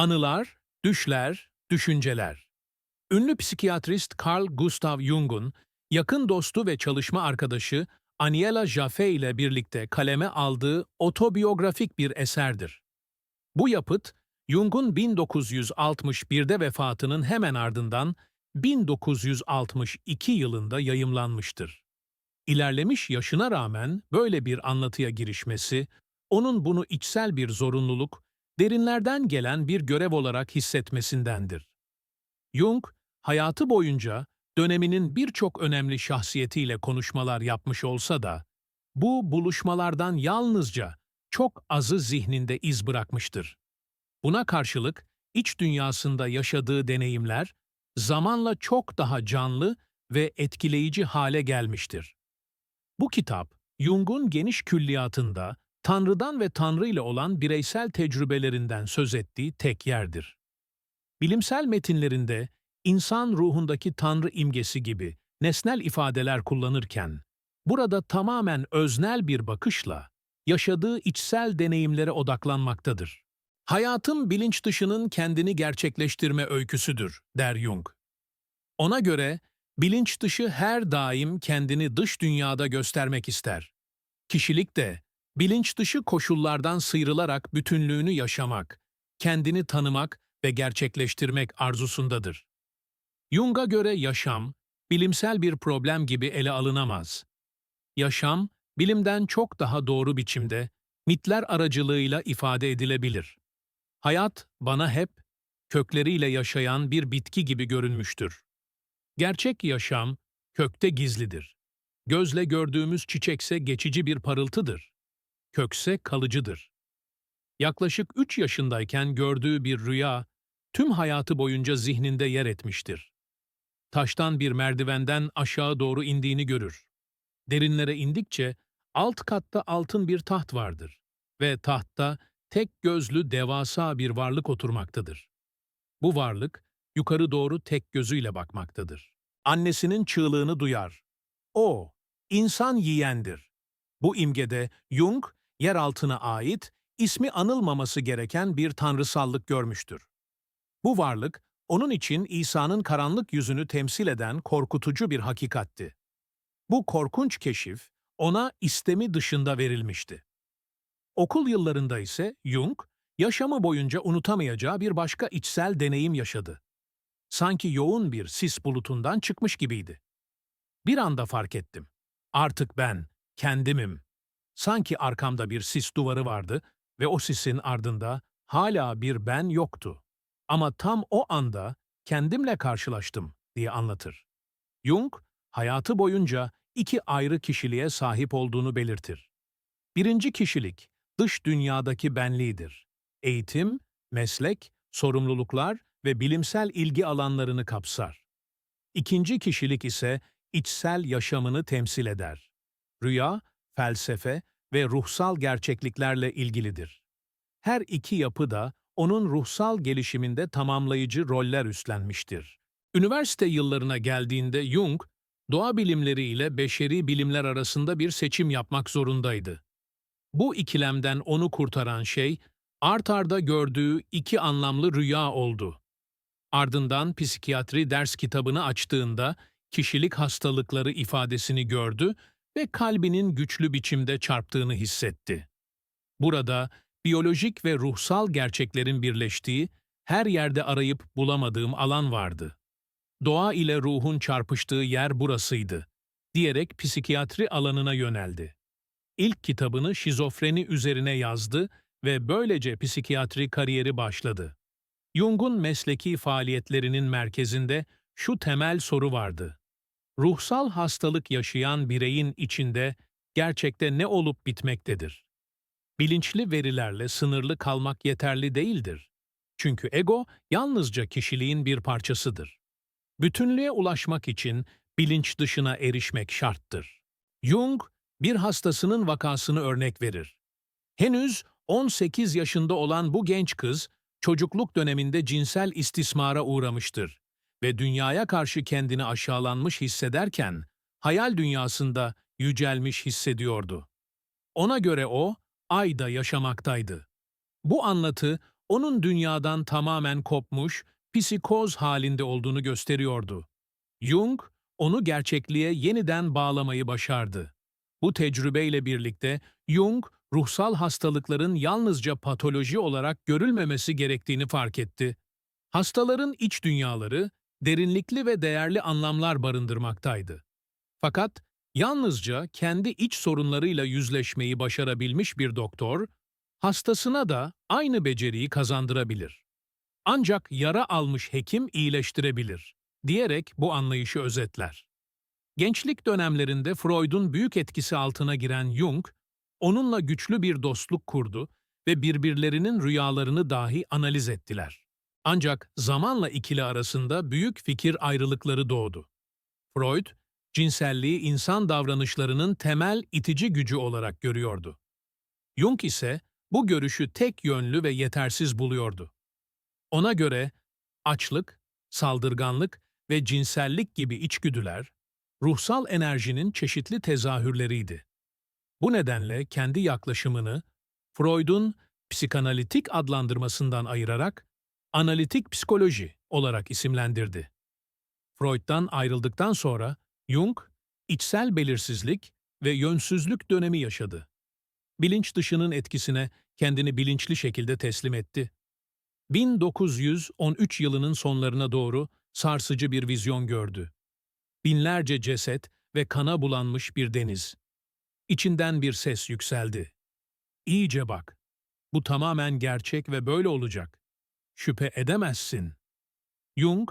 Anılar, düşler, düşünceler. Ünlü psikiyatrist Carl Gustav Jung'un yakın dostu ve çalışma arkadaşı Aniela Jaffe ile birlikte kaleme aldığı otobiyografik bir eserdir. Bu yapıt, Jung'un 1961'de vefatının hemen ardından 1962 yılında yayımlanmıştır. İlerlemiş yaşına rağmen böyle bir anlatıya girişmesi, onun bunu içsel bir zorunluluk, derinlerden gelen bir görev olarak hissetmesindendir. Jung, hayatı boyunca döneminin birçok önemli şahsiyetiyle konuşmalar yapmış olsa da, bu buluşmalardan yalnızca çok azı zihninde iz bırakmıştır. Buna karşılık iç dünyasında yaşadığı deneyimler zamanla çok daha canlı ve etkileyici hale gelmiştir. Bu kitap, Jung'un geniş külliyatında Tanrı'dan ve Tanrı ile olan bireysel tecrübelerinden söz ettiği tek yerdir. Bilimsel metinlerinde insan ruhundaki Tanrı imgesi gibi nesnel ifadeler kullanırken, burada tamamen öznel bir bakışla yaşadığı içsel deneyimlere odaklanmaktadır. Hayatım bilinç dışının kendini gerçekleştirme öyküsüdür, der Jung. Ona göre bilinç dışı her daim kendini dış dünyada göstermek ister. Kişilik de bilinç dışı koşullardan sıyrılarak bütünlüğünü yaşamak, kendini tanımak ve gerçekleştirmek arzusundadır. Jung'a göre yaşam, bilimsel bir problem gibi ele alınamaz. Yaşam, bilimden çok daha doğru biçimde, mitler aracılığıyla ifade edilebilir. Hayat bana hep kökleriyle yaşayan bir bitki gibi görünmüştür. Gerçek yaşam kökte gizlidir. Gözle gördüğümüz çiçekse geçici bir parıltıdır. Kökse kalıcıdır. Yaklaşık üç yaşındayken gördüğü bir rüya, tüm hayatı boyunca zihninde yer etmiştir. Taştan bir merdivenden aşağı doğru indiğini görür. Derinlere indikçe alt katta altın bir taht vardır ve tahtta tek gözlü devasa bir varlık oturmaktadır. Bu varlık yukarı doğru tek gözüyle bakmaktadır. Annesinin çığlığını duyar. O, insan yiyendir. Bu imgede Jung, yer altına ait, ismi anılmaması gereken bir tanrısallık görmüştür. Bu varlık, onun için İsa'nın karanlık yüzünü temsil eden korkutucu bir hakikatti. Bu korkunç keşif, ona istemi dışında verilmişti. Okul yıllarında ise Jung, yaşamı boyunca unutamayacağı bir başka içsel deneyim yaşadı. Sanki yoğun bir sis bulutundan çıkmış gibiydi. Bir anda fark ettim. Artık ben, kendimim. Sanki arkamda bir sis duvarı vardı ve o sisin ardında hala bir ben yoktu. Ama tam o anda kendimle karşılaştım diye anlatır. Jung, hayatı boyunca iki ayrı kişiliğe sahip olduğunu belirtir. Birinci kişilik, dış dünyadaki benliğidir. Eğitim, meslek, sorumluluklar ve bilimsel ilgi alanlarını kapsar. İkinci kişilik ise içsel yaşamını temsil eder. Rüya, felsefe ve ruhsal gerçekliklerle ilgilidir. Her iki yapı da onun ruhsal gelişiminde tamamlayıcı roller üstlenmiştir. Üniversite yıllarına geldiğinde Jung, doğa bilimleri ile beşeri bilimler arasında bir seçim yapmak zorundaydı. Bu ikilemden onu kurtaran şey, art arda gördüğü iki anlamlı rüya oldu. Ardından psikiyatri ders kitabını açtığında kişilik hastalıkları ifadesini gördü ve kalbinin güçlü biçimde çarptığını hissetti. Burada biyolojik ve ruhsal gerçeklerin birleştiği, her yerde arayıp bulamadığım alan vardı. Doğa ile ruhun çarpıştığı yer burasıydı, diyerek psikiyatri alanına yöneldi. İlk kitabını şizofreni üzerine yazdı ve böylece psikiyatri kariyeri başladı. Jung'un mesleki faaliyetlerinin merkezinde şu temel soru vardı. Ruhsal hastalık yaşayan bireyin içinde gerçekte ne olup bitmektedir? Bilinçli verilerle sınırlı kalmak yeterli değildir. Çünkü ego yalnızca kişiliğin bir parçasıdır. Bütünlüğe ulaşmak için bilinç dışına erişmek şarttır. Jung, bir hastasının vakasını örnek verir. Henüz 18 yaşında olan bu genç kız, çocukluk döneminde cinsel istismara uğramıştır ve dünyaya karşı kendini aşağılanmış hissederken, hayal dünyasında yücelmiş hissediyordu. Ona göre o, ayda yaşamaktaydı. Bu anlatı, onun dünyadan tamamen kopmuş, psikoz halinde olduğunu gösteriyordu. Jung, onu gerçekliğe yeniden bağlamayı başardı. Bu tecrübeyle birlikte Jung, ruhsal hastalıkların yalnızca patoloji olarak görülmemesi gerektiğini fark etti. Hastaların iç dünyaları, derinlikli ve değerli anlamlar barındırmaktaydı. Fakat yalnızca kendi iç sorunlarıyla yüzleşmeyi başarabilmiş bir doktor, hastasına da aynı beceriyi kazandırabilir. Ancak yara almış hekim iyileştirebilir, diyerek bu anlayışı özetler. Gençlik dönemlerinde Freud'un büyük etkisi altına giren Jung, onunla güçlü bir dostluk kurdu ve birbirlerinin rüyalarını dahi analiz ettiler. Ancak zamanla ikili arasında büyük fikir ayrılıkları doğdu. Freud, cinselliği insan davranışlarının temel itici gücü olarak görüyordu. Jung ise bu görüşü tek yönlü ve yetersiz buluyordu. Ona göre açlık, saldırganlık ve cinsellik gibi içgüdüler, ruhsal enerjinin çeşitli tezahürleriydi. Bu nedenle kendi yaklaşımını Freud'un psikanalitik adlandırmasından ayırarak analitik psikoloji olarak isimlendirdi. Freud'dan ayrıldıktan sonra Jung, içsel belirsizlik ve yönsüzlük dönemi yaşadı. Bilinç dışının etkisine kendini bilinçli şekilde teslim etti. 1913 yılının sonlarına doğru sarsıcı bir vizyon gördü. Binlerce ceset ve kana bulanmış bir deniz. İçinden bir ses yükseldi. İyice bak. Bu tamamen gerçek ve böyle olacak. Şüphe edemezsin. Jung,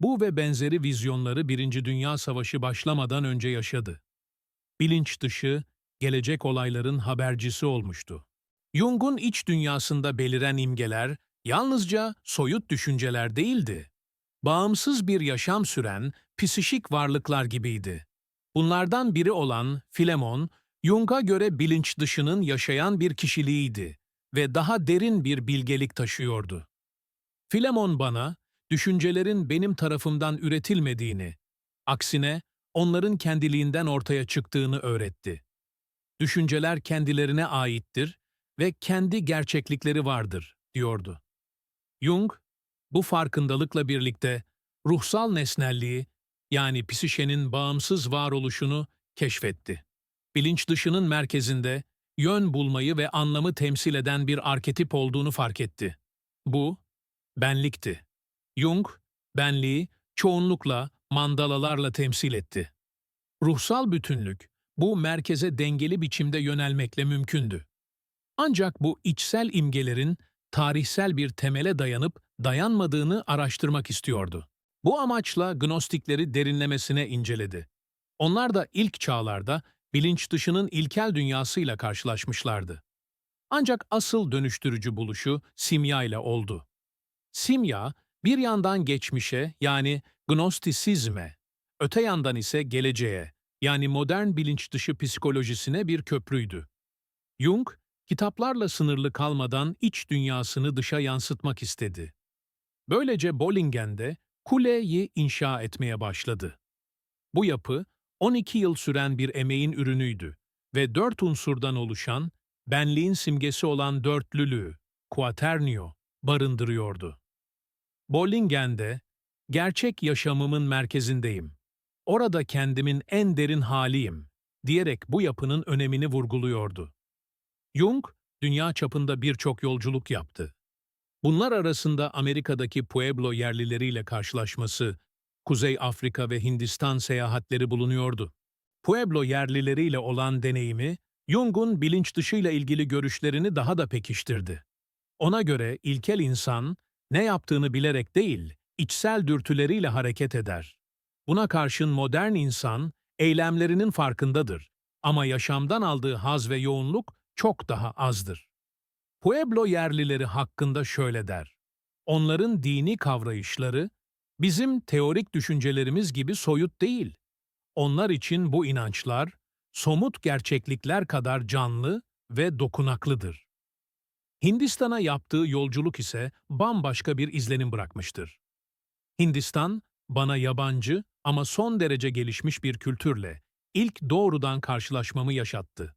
bu ve benzeri vizyonları Birinci Dünya Savaşı başlamadan önce yaşadı. Bilinç dışı, gelecek olayların habercisi olmuştu. Jung'un iç dünyasında beliren imgeler yalnızca soyut düşünceler değildi. Bağımsız bir yaşam süren psişik varlıklar gibiydi. Bunlardan biri olan Filemon, Jung'a göre bilinç dışının yaşayan bir kişiliğiydi ve daha derin bir bilgelik taşıyordu. Filemon bana, düşüncelerin benim tarafımdan üretilmediğini, aksine onların kendiliğinden ortaya çıktığını öğretti. Düşünceler kendilerine aittir ve kendi gerçeklikleri vardır, diyordu. Jung, bu farkındalıkla birlikte ruhsal nesnelliği, yani psişenin bağımsız varoluşunu keşfetti. Bilinç dışının merkezinde yön bulmayı ve anlamı temsil eden bir arketip olduğunu fark etti. Bu, benlikti. Jung, benliği çoğunlukla mandalalarla temsil etti. Ruhsal bütünlük, bu merkeze dengeli biçimde yönelmekle mümkündü. Ancak bu içsel imgelerin tarihsel bir temele dayanıp dayanmadığını araştırmak istiyordu. Bu amaçla gnostikleri derinlemesine inceledi. Onlar da ilk çağlarda bilinç dışının ilkel dünyasıyla karşılaşmışlardı. Ancak asıl dönüştürücü buluşu simya ile oldu. Simya, bir yandan geçmişe yani gnostisizme, öte yandan ise geleceğe yani modern bilinç dışı psikolojisine bir köprüydü. Jung, kitaplarla sınırlı kalmadan iç dünyasını dışa yansıtmak istedi. Böylece Bollingen'de kuleyi inşa etmeye başladı. Bu yapı, 12 yıl süren bir emeğin ürünüydü ve dört unsurdan oluşan, benliğin simgesi olan dörtlülüğü, quaternio, barındırıyordu. Bollingen'de, gerçek yaşamımın merkezindeyim. Orada kendimin en derin haliyim, diyerek bu yapının önemini vurguluyordu. Jung, dünya çapında birçok yolculuk yaptı. Bunlar arasında Amerika'daki Pueblo yerlileriyle karşılaşması, Kuzey Afrika ve Hindistan seyahatleri bulunuyordu. Pueblo yerlileriyle olan deneyimi, Jung'un bilinç dışıyla ilgili görüşlerini daha da pekiştirdi. Ona göre ilkel insan, ne yaptığını bilerek değil, içsel dürtüleriyle hareket eder. Buna karşın modern insan, eylemlerinin farkındadır ama yaşamdan aldığı haz ve yoğunluk çok daha azdır. Pueblo yerlileri hakkında şöyle der. Onların dini kavrayışları, bizim teorik düşüncelerimiz gibi soyut değil. Onlar için bu inançlar, somut gerçeklikler kadar canlı ve dokunaklıdır. Hindistan'a yaptığı yolculuk ise bambaşka bir izlenim bırakmıştır. Hindistan, bana yabancı ama son derece gelişmiş bir kültürle ilk doğrudan karşılaşmamı yaşattı,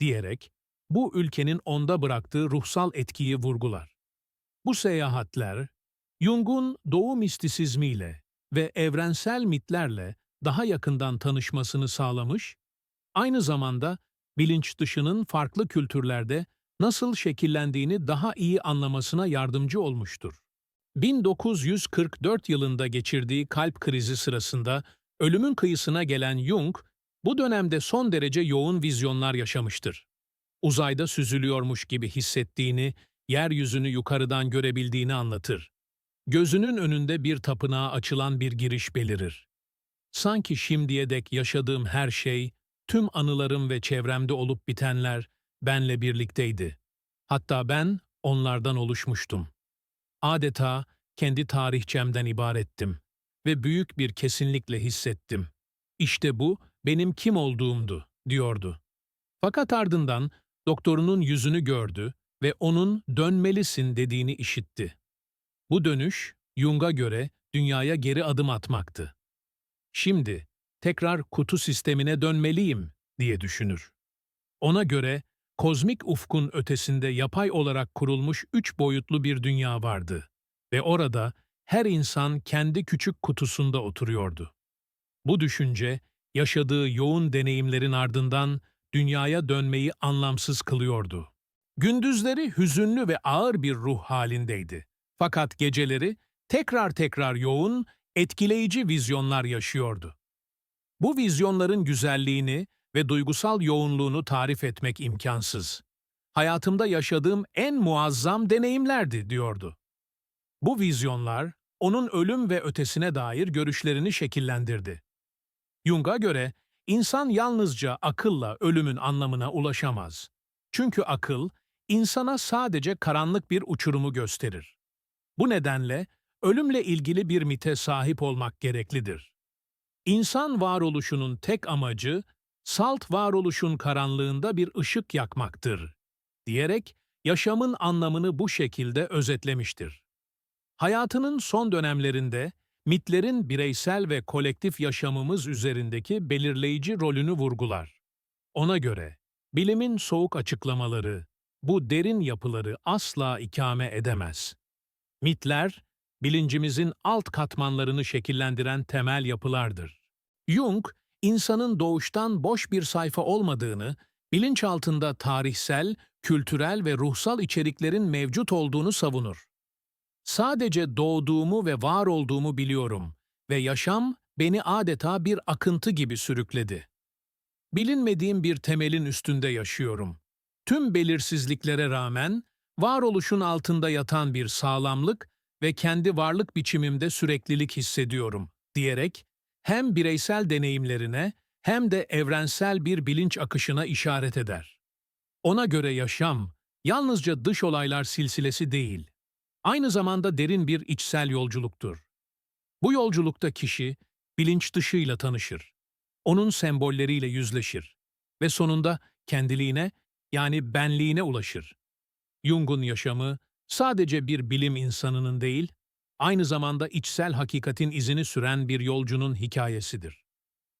diyerek bu ülkenin onda bıraktığı ruhsal etkiyi vurgular. Bu seyahatler, Jung'un doğu mistisizmiyle ve evrensel mitlerle daha yakından tanışmasını sağlamış, aynı zamanda bilinç dışının farklı kültürlerde nasıl şekillendiğini daha iyi anlamasına yardımcı olmuştur. 1944 yılında geçirdiği kalp krizi sırasında ölümün kıyısına gelen Jung, bu dönemde son derece yoğun vizyonlar yaşamıştır. Uzayda süzülüyormuş gibi hissettiğini, yeryüzünü yukarıdan görebildiğini anlatır. Gözünün önünde bir tapınağa açılan bir giriş belirir. Sanki şimdiye dek yaşadığım her şey, tüm anılarım ve çevremde olup bitenler benle birlikteydi. Hatta ben onlardan oluşmuştum. Adeta kendi tarihçemden ibarettim ve büyük bir kesinlikle hissettim. İşte bu benim kim olduğumdu, diyordu. Fakat ardından doktorunun yüzünü gördü ve onun dönmelisin dediğini işitti. Bu dönüş, Jung'a göre dünyaya geri adım atmaktı. Şimdi tekrar kutu sistemine dönmeliyim diye düşünür. Ona göre kozmik ufkun ötesinde yapay olarak kurulmuş üç boyutlu bir dünya vardı ve orada her insan kendi küçük kutusunda oturuyordu. Bu düşünce, yaşadığı yoğun deneyimlerin ardından dünyaya dönmeyi anlamsız kılıyordu. Gündüzleri hüzünlü ve ağır bir ruh halindeydi. Fakat geceleri tekrar tekrar yoğun, etkileyici vizyonlar yaşıyordu. Bu vizyonların güzelliğini ve duygusal yoğunluğunu tarif etmek imkansız. Hayatımda yaşadığım en muazzam deneyimlerdi, diyordu. Bu vizyonlar, onun ölüm ve ötesine dair görüşlerini şekillendirdi. Jung'a göre, insan yalnızca akılla ölümün anlamına ulaşamaz. Çünkü akıl, insana sadece karanlık bir uçurumu gösterir. Bu nedenle ölümle ilgili bir mite sahip olmak gereklidir. İnsan varoluşunun tek amacı, salt varoluşun karanlığında bir ışık yakmaktır, diyerek yaşamın anlamını bu şekilde özetlemiştir. Hayatının son dönemlerinde, mitlerin bireysel ve kolektif yaşamımız üzerindeki belirleyici rolünü vurgular. Ona göre, bilimin soğuk açıklamaları, bu derin yapıları asla ikame edemez. Mitler, bilincimizin alt katmanlarını şekillendiren temel yapılardır. Jung, insanın doğuştan boş bir sayfa olmadığını, bilinç altında tarihsel, kültürel ve ruhsal içeriklerin mevcut olduğunu savunur. Sadece doğduğumu ve var olduğumu biliyorum ve yaşam beni adeta bir akıntı gibi sürükledi. Bilinmediğim bir temelin üstünde yaşıyorum. Tüm belirsizliklere rağmen varoluşun altında yatan bir sağlamlık ve kendi varlık biçimimde süreklilik hissediyorum diyerek hem bireysel deneyimlerine hem de evrensel bir bilinç akışına işaret eder. Ona göre yaşam yalnızca dış olaylar silsilesi değil, aynı zamanda derin bir içsel yolculuktur. Bu yolculukta kişi bilinç dışıyla tanışır, onun sembolleriyle yüzleşir ve sonunda kendiliğine yani benliğine ulaşır. Jung'un yaşamı sadece bir bilim insanının değil, aynı zamanda içsel hakikatin izini süren bir yolcunun hikayesidir.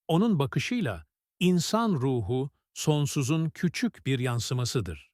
Onun bakışıyla insan ruhu sonsuzun küçük bir yansımasıdır.